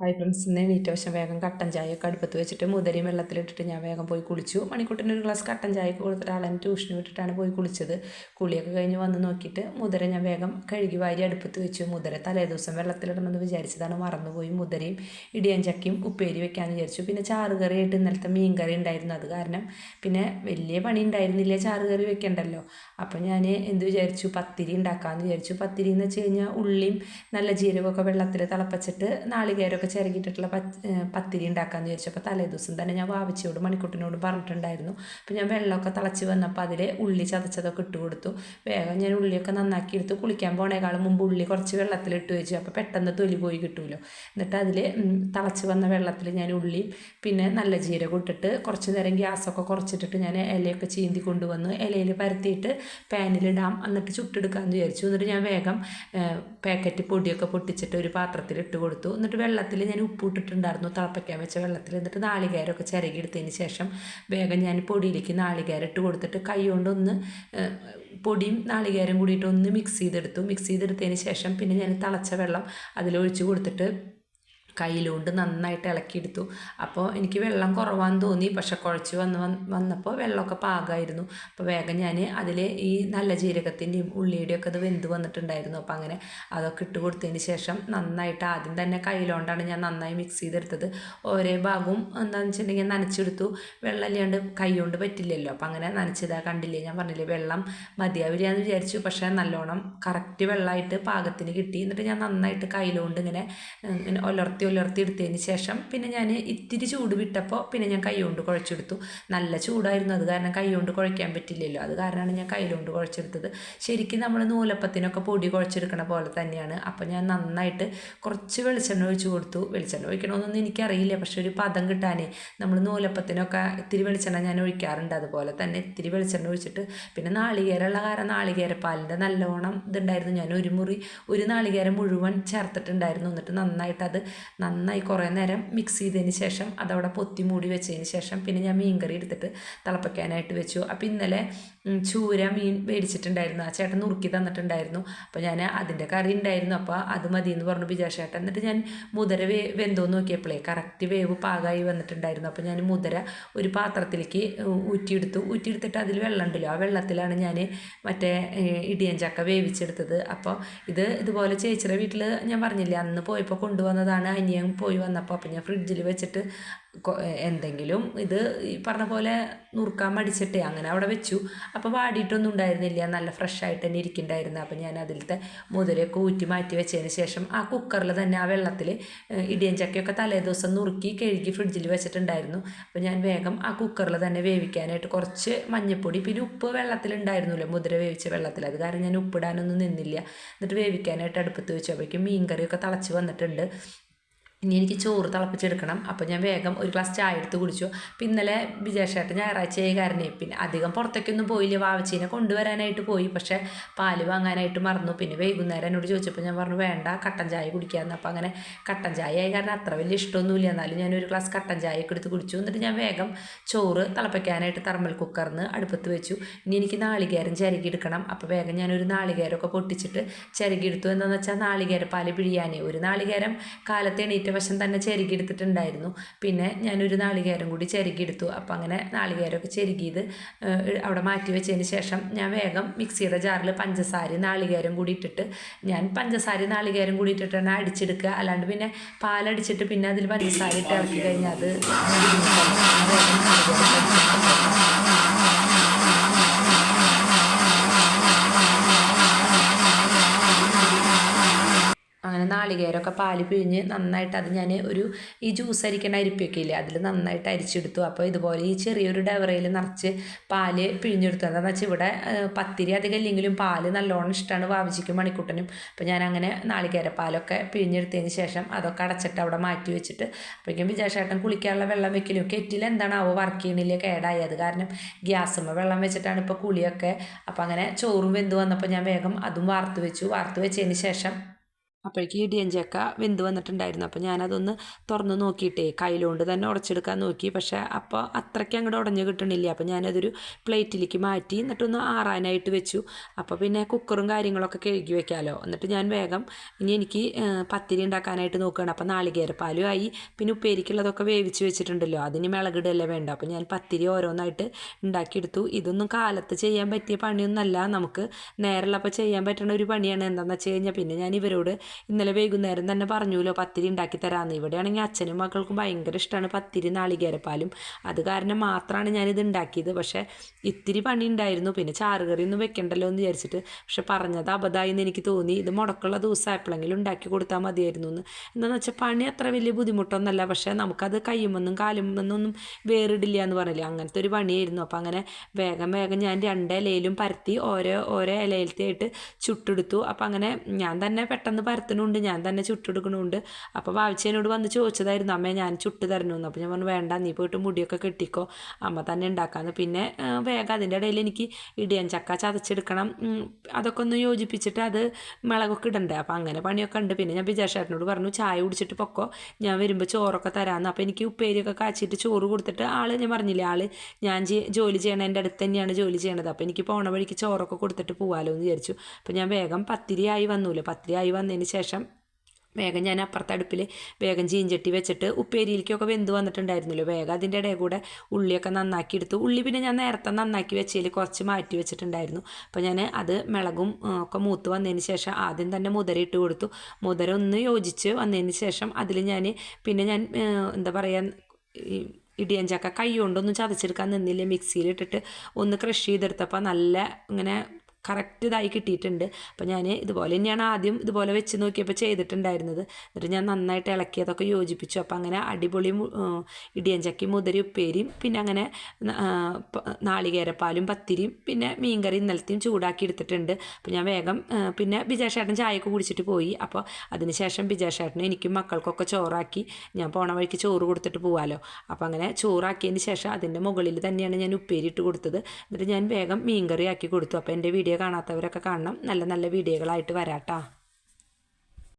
Hi friends ഇന്ന് എണീറ്റ വശം വേഗം കട്ടൻ ചായയൊക്കെ അടുപ്പത്ത് വെച്ചിട്ട് മുതിരയും വെള്ളത്തിലിട്ടിട്ട് ഞാൻ വേഗം പോയി കുളിച്ചു. മണിക്കൂട്ടിന് ഒരു ഗ്ലാസ് കട്ടൻ ചായയൊക്കെ കൊടുത്തിട്ട് ആളെ ട്യൂഷന് വിട്ടിട്ടാണ് പോയി കുളിച്ചത്. കുളിയൊക്കെ കഴിഞ്ഞ് വന്ന് നോക്കിയിട്ട് മുതിര ഞാൻ വേഗം കഴുകി വാരി അടുപ്പത്ത് വെച്ചു. മുതിര തലേ ദിവസം വെള്ളത്തിലിടണമെന്ന് വിചാരിച്ചതാണ് മറന്നുപോയി മുതിരയും ഇടിയൻ ഉപ്പേരി വെക്കാമെന്ന് വിചാരിച്ചു. പിന്നെ ചാറുകറിയായിട്ട് ഇന്നലത്തെ മീൻ കറി ഉണ്ടായിരുന്നു അത് കാരണം പിന്നെ വലിയ പണി ഉണ്ടായിരുന്നില്ല ചാറുകറി വെക്കണ്ടല്ലോ. അപ്പോൾ ഞാൻ എന്ത് വിചാരിച്ചു? പത്തിരി ഉണ്ടാക്കാമെന്ന് വിചാരിച്ചു. പത്തിരി എന്ന് വെച്ച് കഴിഞ്ഞാൽ ഉള്ളിയും നല്ല ജീരകമൊക്കെ വെള്ളത്തിൽ തിളപ്പിച്ചിട്ട് നാളികേരമൊക്കെ ചിരകിയിട്ടുള്ള പത്തിരി ഉണ്ടാക്കാമെന്ന് വിചാരിച്ചു അപ്പോൾ തലേ ദിവസം തന്നെ ഞാൻ വാവച്ചിയോട് മണിക്കുട്ടിനോട് പറഞ്ഞിട്ടുണ്ടായിരുന്നു. അപ്പോൾ ഞാൻ വെള്ളമൊക്കെ തിളച്ച് വന്നപ്പോൾ അതിൽ ഉള്ളി ചതച്ചതൊക്കെ ഇട്ട് കൊടുത്തു. വേഗം ഞാൻ ഉള്ളിയൊക്കെ നന്നാക്കി എടുത്തു കുളിക്കാൻ പോണേക്കാളും മുമ്പ് ഉള്ളി കുറച്ച് വെള്ളത്തിൽ ഇട്ട് വെച്ചു. അപ്പോൾ പെട്ടെന്ന് തൊലി പോയി കിട്ടുമല്ലോ എന്നിട്ട് അതിൽ തിളച്ച് വന്ന വെള്ളത്തിൽ ഞാൻ ഉള്ളി പിന്നെ നല്ല ജീരകം ഇട്ടിട്ട് കുറച്ച് നേരം ഗ്യാസൊക്കെ കുറച്ചിട്ടിട്ട് ഞാൻ ഇലയൊക്കെ ചീന്തി കൊണ്ടുവന്ന് ഇലയിൽ പരത്തിയിട്ട് പാനിലിടാം എന്നിട്ട് ചുട്ടെടുക്കാമെന്ന് വിചാരിച്ചു. എന്നിട്ട് ഞാൻ വേഗം പാക്കറ്റ് പൊടിയൊക്കെ പൊട്ടിച്ചിട്ട് ഒരു പാത്രത്തിൽ ഇട്ട് കൊടുത്തു. എന്നിട്ട് വെള്ളത്തിൽ ഞാൻ ഉപ്പിട്ടിട്ടുണ്ടായിരുന്നു തിളപ്പിക്കാൻ വെച്ച വെള്ളത്തിൽ. എന്നിട്ട് നാളികേരമൊക്കെ ചിരകിയെടുത്തതിന് ശേഷം വേഗം ഞാൻ പൊടിയിലേക്ക് നാളികേരം ഇട്ട് കൊടുത്തിട്ട് കൈ കൊണ്ടൊന്ന് പൊടിയും നാളികേരം കൂടിയിട്ട് ഒന്ന് മിക്സ് ചെയ്തെടുത്തു. മിക്സ് ചെയ്തെടുത്തതിന് ശേഷം പിന്നെ ഞാൻ തിളച്ച വെള്ളം അതിലൊഴിച്ച് കൊടുത്തിട്ട് കയ്യിലുകൊണ്ട് നന്നായിട്ട് ഇളക്കിയെടുത്തു. അപ്പോൾ എനിക്ക് വെള്ളം കുറവാന്ന് തോന്നി. പക്ഷെ കുഴച്ച് വന്ന് വന്നപ്പോൾ വെള്ളമൊക്കെ പാകമായിരുന്നു. അപ്പോൾ വേഗം ഞാൻ അതിൽ ഈ നല്ല ജീരകത്തിന്റെയും ഉള്ളിയുടെയും ഒക്കെ അത് വെന്ത് വന്നിട്ടുണ്ടായിരുന്നു. അപ്പോൾ അങ്ങനെ അതൊക്കെ ഇട്ട് കൊടുത്തതിന് ശേഷം നന്നായിട്ട് ആദ്യം തന്നെ കയ്യിലോണ്ടാണ് ഞാൻ നന്നായി മിക്സ് ചെയ്തെടുത്തത്. ഓരോ ഭാഗവും എന്താണെന്ന് വെച്ചിട്ടുണ്ടെങ്കിൽ നനച്ചെടുത്തു. വെള്ളം ഇല്ലാണ്ട് കൈ കൊണ്ട് പറ്റില്ലല്ലോ. അപ്പോൾ അങ്ങനെ നനച്ചതാ കണ്ടില്ലേ? ഞാൻ പറഞ്ഞില്ലേ വെള്ളം മതിയാവില്ല എന്ന് വിചാരിച്ചു. പക്ഷേ നല്ലോണം കറക്റ്റ് വെള്ളമായിട്ട് പാകത്തിന് കിട്ടി. എന്നിട്ട് ഞാൻ നന്നായിട്ട് കയ്യിലോണ്ട് ഇങ്ങനെ ഇങ്ങനെ ഒലർത്തി ഉലർത്തി എടുത്തതിന് ശേഷം പിന്നെ ഞാൻ ഇത്തിരി ചൂട് വിട്ടപ്പോൾ പിന്നെ ഞാൻ കൈ കൊണ്ട് കുഴച്ചെടുത്തു. നല്ല ചൂടായിരുന്നു അത് കാരണം കൈ കൊണ്ട് കുഴയ്ക്കാൻ പറ്റില്ലല്ലോ. അത് കാരണമാണ് ഞാൻ കയ്യിലുകൊണ്ട് കുഴച്ചെടുത്തത്. ശരിക്കും നമ്മൾ നൂലപ്പത്തിനൊക്കെ പൊടി കുഴച്ചെടുക്കണ പോലെ തന്നെയാണ്. അപ്പോൾ ഞാൻ നന്നായിട്ട് കുറച്ച് വെളിച്ചെണ്ണ ഒഴിച്ചു കൊടുത്തു. വെളിച്ചെണ്ണ ഒഴിക്കണമെന്നൊന്നും എനിക്കറിയില്ല. പക്ഷെ ഒരു പദം കിട്ടാനേ നമ്മൾ നൂലപ്പത്തിനൊക്കെ ഇത്തിരി വെളിച്ചെണ്ണ ഞാൻ ഒഴിക്കാറുണ്ട്. അതുപോലെ തന്നെ ഇത്തിരി വെളിച്ചെണ്ണ ഒഴിച്ചിട്ട് പിന്നെ നാളികേരമുള്ള കാരണം നാളികേരപ്പാലിന്റെ നല്ലോണം ഇതുണ്ടായിരുന്നു. ഞാൻ ഒരു മുറി ഒരു നാളികേരം മുഴുവൻ ചേർത്തിട്ടുണ്ടായിരുന്നു. എന്നിട്ട് നന്നായിട്ട് അത് നന്നായി കുറേ നേരം മിക്സ് ചെയ്തതിന് ശേഷം അതവിടെ പൊത്തി മൂടി വെച്ചതിന് ശേഷം പിന്നെ ഞാൻ മീൻ കറി എടുത്തിട്ട് തിളപ്പിക്കാനായിട്ട് വെച്ചു. അപ്പോൾ ഇന്നലെ ചൂര മീൻ മേടിച്ചിട്ടുണ്ടായിരുന്നു. ആ ചേട്ടൻ നുറുക്കി തന്നിട്ടുണ്ടായിരുന്നു. അപ്പോൾ ഞാൻ അതിന്റെ കറി ഉണ്ടായിരുന്നു. അപ്പോൾ അത് മതി എന്ന് പറഞ്ഞു ബിജാഷേട്ടൻ എന്നിട്ട് ഞാൻ മുതര വേ വെന്തോ നോക്കിയപ്പോഴേ കറക്റ്റ് വേവ് പാകമായി വന്നിട്ടുണ്ടായിരുന്നു. അപ്പോൾ ഞാൻ മുതര ഒരു പാത്രത്തിലേക്ക് ഊറ്റിയെടുത്തു. ഊറ്റിയെടുത്തിട്ട് അതിൽ വെള്ളം ഉണ്ടല്ലോ. ആ വെള്ളത്തിലാണ് ഞാൻ മറ്റേ ഇടിയഞ്ചക്ക ചക്ക വേവിച്ചെടുത്തത്. അപ്പോൾ ഇത് ഇതുപോലെ ചേച്ചിയുടെ വീട്ടിൽ ഞാൻ പറഞ്ഞില്ലേ അന്ന് പോയപ്പോൾ കൊണ്ടുവന്നതാണ്. അനിയൻ പോയി വന്നപ്പോൾ അപ്പം ഞാൻ ഫ്രിഡ്ജിൽ വെച്ചിട്ട് എന്തെങ്കിലും ഇത് ഈ പറഞ്ഞ പോലെ നുറുക്കാൻ മടിച്ചിട്ട് അങ്ങനെ അവിടെ വെച്ചു. അപ്പോൾ വാടിയിട്ടൊന്നും ഉണ്ടായിരുന്നില്ല. നല്ല ഫ്രഷായിട്ട് തന്നെ ഇരിക്കുന്നുണ്ടായിരുന്നു അപ്പോൾ ഞാൻ അതിലത്തെ മുതലൊക്കെ ഊറ്റി മാറ്റി വെച്ചതിന് ശേഷം ആ കുക്കറിൽ തന്നെ ആ വെള്ളത്തിൽ ഇടിയൻ ചക്കയൊക്കെ തലേ ദിവസം നുറുക്കി കഴുകി ഫ്രിഡ്ജിൽ വെച്ചിട്ടുണ്ടായിരുന്നു. അപ്പോൾ ഞാൻ വേഗം ആ കുക്കറിൽ തന്നെ വേവിക്കാനായിട്ട് കുറച്ച് മഞ്ഞൾപ്പൊടി പിന്നെ ഉപ്പ് വെള്ളത്തിലുണ്ടായിരുന്നല്ലോ മുതിര വേവിച്ച വെള്ളത്തിൽ അത് കാരണം ഞാൻ ഉപ്പിടാനൊന്നും നിന്നില്ല. എന്നിട്ട് വേവിക്കാനായിട്ട് അടുപ്പത്ത് വെച്ചപ്പോഴേക്കും മീൻ കറിയൊക്കെ തിളച്ച് വന്നിട്ടുണ്ട്. ഇനി എനിക്ക് ചോറ് തിളപ്പിച്ചെടുക്കണം. അപ്പോൾ ഞാൻ വേഗം ഒരു ഗ്ലാസ് ചായ എടുത്ത് കുടിച്ചു. അപ്പം ഇന്നലെ വിജയശേട്ടൻ ഞായറാഴ്ചയായി കാരണേ പിന്നെ അധികം പുറത്തേക്കൊന്നും പോയില്ല. വാവച്ചീനെ കൊണ്ടുവരാനായിട്ട് പോയി. പക്ഷേ പാൽ വാങ്ങാനായിട്ട് മറന്നു. പിന്നെ വൈകുന്നേരം എന്നോട് ചോദിച്ചപ്പോൾ ഞാൻ പറഞ്ഞു വേണ്ട കട്ടൻ ചായ കുടിക്കാമെന്ന് അപ്പോൾ അങ്ങനെ കട്ടൻ ചായ ആയി കാരണം അത്ര വലിയ ഇഷ്ടമൊന്നുമില്ല. എന്നാലും ഞാൻ ഒരു ഗ്ലാസ് കട്ടൻ ചായ എടുത്ത് കുടിച്ചു. എന്നിട്ട് ഞാൻ വേഗം ചോറ് തിളപ്പിക്കാനായിട്ട് തെർമൽ കുക്കറിന് അടുപ്പത്ത് വെച്ചു. ഇനി എനിക്ക് നാളികേരം ചിരകി എടുക്കണം. അപ്പോൾ വേഗം ഞാനൊരു നാളികേരമൊക്കെ പൊട്ടിച്ചിട്ട് ചിരകി എടുത്തു. എന്താണെന്ന് വെച്ചാൽ നാളികേര പാൽ പിഴിയാനേ ഒരു നാളികേരം കാലത്ത് എണീറ്റ് വശം തന്നെ ചെരുകിയെടുത്തിട്ടുണ്ടായിരുന്നു പിന്നെ ഞാനൊരു നാളികേരം കൂടി ചെരുകിയെടുത്തു അപ്പോൾ അങ്ങനെ നാളികേരമൊക്കെ ചെരുകിയത് അവിടെ മാറ്റി വെച്ചതിന് ശേഷം ഞാൻ വേഗം മിക്സിയുടെ ജാറിൽ പഞ്ചസാര നാളികേരം കൂടി ഇട്ടിട്ട് ഞാൻ പഞ്ചസാര നാളികേരം കൂടി ഇട്ടിട്ടാണ് അടിച്ചെടുക്കുക. അല്ലാണ്ട് പിന്നെ പാലടിച്ചിട്ട് പിന്നെ അതിൽ പഞ്ചസാര ഇട്ട് ഇറക്കി കഴിഞ്ഞാൽ അത് അങ്ങനെ നാളികേരമൊക്കെ പാൽ പിഴിഞ്ഞ് നന്നായിട്ട് അത് ഞാൻ ഒരു ഈ ജ്യൂസ് അരിക്കണ അരിപ്പൊക്കെ ഇല്ലേ അതിൽ നന്നായിട്ട് അരിച്ചെടുത്തു. അപ്പോൾ ഇതുപോലെ ഈ ചെറിയൊരു ഡവറയിൽ നിറച്ച് പാൽ പിഴിഞ്ഞെടുത്തു. എന്താണെന്ന് വെച്ചാൽ ഇവിടെ പത്തിരി അധികം ഇല്ലെങ്കിലും പാൽ നല്ലോണം ഇഷ്ടമാണ് വാവിച്ചിക്കും മണിക്കുട്ടനും. അപ്പോൾ ഞാൻ അങ്ങനെ നാളികേരപ്പാലൊക്കെ പിഴിഞ്ഞെടുത്തതിന് ശേഷം അതൊക്കെ അടച്ചിട്ട് അവിടെ മാറ്റി വെച്ചിട്ട് അപ്പോഴേക്കും വിജയശേട്ടൻ കുളിക്കാനുള്ള വെള്ളം വെക്കലും. കെറ്റിൽ എന്താണാവോ വർക്ക് ചെയ്യണില്ല കേടായി. അത് കാരണം ഗ്യാസുമ്മ വെള്ളം വെച്ചിട്ടാണ് ഇപ്പോൾ കുളിയൊക്കെ. അപ്പോൾ അങ്ങനെ ചോറും വെന്ത് വന്നപ്പോൾ ഞാൻ വേഗം അതും വാർത്ത് വെച്ചു. വാർത്ത് വെച്ചതിന് ശേഷം അപ്പോഴേക്ക് ഇടിയഞ്ചക്ക വെന്ത് വന്നിട്ടുണ്ടായിരുന്നു. അപ്പോൾ ഞാനതൊന്ന് തുറന്ന് നോക്കിയിട്ടേ കയ്യിലുകൊണ്ട് തന്നെ ഉടച്ചെടുക്കാൻ നോക്കി. പക്ഷേ അപ്പോൾ അത്രയ്ക്ക് അങ്ങോട്ട് ഉടഞ്ഞ് കിട്ടണില്ല. അപ്പോൾ ഞാനതൊരു പ്ലേറ്റിലേക്ക് മാറ്റി എന്നിട്ടൊന്ന് ആറാനായിട്ട് വെച്ചു. അപ്പോൾ പിന്നെ കുക്കറും കാര്യങ്ങളൊക്കെ കഴുകി വെക്കാമല്ലോ എന്നിട്ട് ഞാൻ വേഗം ഇനി എനിക്ക് പത്തിരി ഉണ്ടാക്കാനായിട്ട് നോക്കുകയാണ്. അപ്പോൾ നാളികേരപ്പാലും ആയി. പിന്നെ ഉപ്പേരിക്കുള്ളതൊക്കെ വേവിച്ച് വെച്ചിട്ടുണ്ടല്ലോ. അതിന് മിളകിടല്ലേ വേണ്ട. അപ്പോൾ ഞാൻ പത്തിരി ഓരോന്നായിട്ട് ഉണ്ടാക്കിയെടുത്തു. ഇതൊന്നും കാലത്ത് ചെയ്യാൻ പറ്റിയ പണിയൊന്നല്ല നമുക്ക് നേരമുള്ളപ്പോൾ ചെയ്യാൻ പറ്റുന്ന ഒരു പണിയാണ്. എന്താണെന്ന് വെച്ച് കഴിഞ്ഞാൽ പിന്നെ ഞാൻ ഇവരോട് ഇന്നലെ വൈകുന്നേരം തന്നെ പറഞ്ഞുല്ലോ പത്തിരി ഉണ്ടാക്കി തരാമെന്ന് ഇവിടെയാണെങ്കിൽ അച്ഛനും മക്കൾക്കും ഭയങ്കര ഇഷ്ടമാണ് പത്തിരി നാളികേരപ്പാലും. അത് കാരണം മാത്രമാണ് ഞാനിത് ഉണ്ടാക്കിയത്. പക്ഷേ ഇത്തിരി പണി ഉണ്ടായിരുന്നു. പിന്നെ ചാറുകറി ഒന്നും വെക്കണ്ടല്ലോ എന്ന് വിചാരിച്ചിട്ട്. പക്ഷെ പറഞ്ഞത് അബദ്ധമായി എന്ന് എനിക്ക് തോന്നി. ഇത് മുടക്കുള്ള ദിവസം ആയപ്പോഴെങ്കിലും ഉണ്ടാക്കി കൊടുത്താൽ മതിയായിരുന്നു എന്ന് എന്താണെന്ന് വെച്ചാൽ പണി അത്ര വലിയ ബുദ്ധിമുട്ടൊന്നുമല്ല പക്ഷേ നമുക്കത് കയ്യുമെന്നും കാലുമെന്നൊന്നും വേറിടില്ല എന്ന് പറഞ്ഞില്ലേ? അങ്ങനത്തെ ഒരു പണിയായിരുന്നു. അപ്പോൾ അങ്ങനെ വേഗം വേഗം ഞാൻ രണ്ട് ഇലയിലും പരത്തി ഓരോ ഓരോ ഇലയിലത്തെ ആയിട്ട് ചുട്ടെടുത്തു. അപ്പോൾ അങ്ങനെ ഞാൻ തന്നെ പെട്ടെന്ന് പരത്തണുണ്ട് ഞാൻ തന്നെ ചുട്ടെടുക്കണുണ്ട് അപ്പോൾ ഭാവിച്ചേനോട് വന്ന് ചോദിച്ചതായിരുന്നു അമ്മേ ഞാൻ ചുട്ട് തരണമെന്ന് അപ്പോൾ ഞാൻ പറഞ്ഞു വേണ്ട നീ പോയിട്ട് മുടിയൊക്കെ കെട്ടിക്കോ അമ്മ തന്നെ ഉണ്ടാക്കാമെന്ന് പിന്നെ വേഗം അതിന്റെ ഇടയിൽ എനിക്ക് ഇടിയൻ ചക്ക ചതച്ചെടുക്കണം അതൊക്കെ ഒന്ന് യോജിപ്പിച്ചിട്ട് അത് മുളകൊക്കെ ഇടണ്ടേ. അപ്പോൾ അങ്ങനെ പണിയൊക്കെ ഉണ്ട്. പിന്നെ ഞാൻ വിജയശേട്ടനോട് പറഞ്ഞു ചായ കുടിച്ചിട്ട് പൊക്കോ ഞാൻ വരുമ്പോൾ ചോറൊക്കെ തരാമെന്ന് അപ്പോൾ എനിക്ക് ഉപ്പേരിയൊക്കെ കാച്ചിട്ട് ചോറ് കൊടുത്തിട്ട് ആൾ ഞാൻ പറഞ്ഞില്ലേ ആൾ ഞാൻ ജോലി ചെയ്യണ എന്റെ അടുത്ത് തന്നെയാണ് ജോലി ചെയ്യണത്. അപ്പോൾ എനിക്ക് പോണ വഴിക്ക് ചോറൊക്കെ കൊടുത്തിട്ട് പോകാമല്ലോ എന്ന് വിചാരിച്ചു. അപ്പോൾ ഞാൻ വേഗം പത്തിരിയായി വന്നൂല്ലോ പത്തിരിയായി വന്നതിന് ശേഷം വേഗം ഞാൻ അപ്പുറത്തെ അടുപ്പിൽ വേഗം ചീഞ്ചട്ടി വെച്ചിട്ട് ഉപ്പേരിയിലേക്കൊക്കെ വെന്ത് വന്നിട്ടുണ്ടായിരുന്നല്ലോ? വേഗം അതിന്റെ ഇടയിൽ കൂടെ ഉള്ളിയൊക്കെ നന്നാക്കി എടുത്തു ഉള്ളി പിന്നെ ഞാൻ നേരത്തെ നന്നാക്കി വെച്ചതിൽ കുറച്ച് മാറ്റി വെച്ചിട്ടുണ്ടായിരുന്നു. അപ്പോൾ ഞാൻ അത് മിളകും ഒക്കെ മൂത്ത് വന്നതിന് ശേഷം ആദ്യം തന്നെ മുതിര ഇട്ട് കൊടുത്തു. മുതിര ഒന്ന് യോജിച്ച് വന്നതിന് ശേഷം അതിൽ ഞാൻ പിന്നെ ഞാൻ എന്താ പറയുക ഇടിയഞ്ചക്ക കൈ കൊണ്ടൊന്നും ചതച്ചെടുക്കാൻ നിന്നില്ല. മിക്സിയിലിട്ടിട്ട് ഒന്ന് ക്രഷ് ചെയ്തെടുത്തപ്പോൾ നല്ല ഇങ്ങനെ കറക്റ്റ് ഇതായി കിട്ടിയിട്ടുണ്ട്. അപ്പോൾ ഞാൻ ഇതുപോലെ തന്നെയാണ് ആദ്യം ഇതുപോലെ വെച്ച് നോക്കിയപ്പോൾ ചെയ്തിട്ടുണ്ടായിരുന്നത്. എന്നിട്ട് ഞാൻ നന്നായിട്ട് ഇളക്കിയതൊക്കെ യോജിപ്പിച്ചു. അപ്പോൾ അങ്ങനെ അടിപൊളി ഇടിയഞ്ചക്കി മുതിരി ഉപ്പേരിയും പിന്നെ അങ്ങനെ നാളികേരപ്പാലും പത്തിരിയും പിന്നെ മീൻകറി ഇന്നലത്തെയും ചൂടാക്കി എടുത്തിട്ടുണ്ട്. അപ്പോൾ ഞാൻ വേഗം പിന്നെ ബിജാഷേട്ടൻ ചായയൊക്കെ കുടിച്ചിട്ട് പോയി. അപ്പോൾ അതിനുശേഷം ബിജാഷേട്ടനും എനിക്കും മക്കൾക്കൊക്കെ ചോറാക്കി ഞാൻ പോണ വഴിക്ക് ചോറ് കൊടുത്തിട്ട് പോവാമല്ലോ അപ്പോൾ അങ്ങനെ ചോറാക്കിയതിന് ശേഷം അതിന്റെ മുകളിൽ തന്നെയാണ് ഞാൻ ഉപ്പേരി ഇട്ട് കൊടുത്തത്. എന്നിട്ട് ഞാൻ വേഗം മീൻകറി ആക്കി കൊടുത്തു. അപ്പോൾ എന്റെ വീഡിയോ കാണാത്തവരൊക്കെ കാണണം. നല്ല നല്ല വീഡിയോകളായിട്ട് വരാട്ടോ.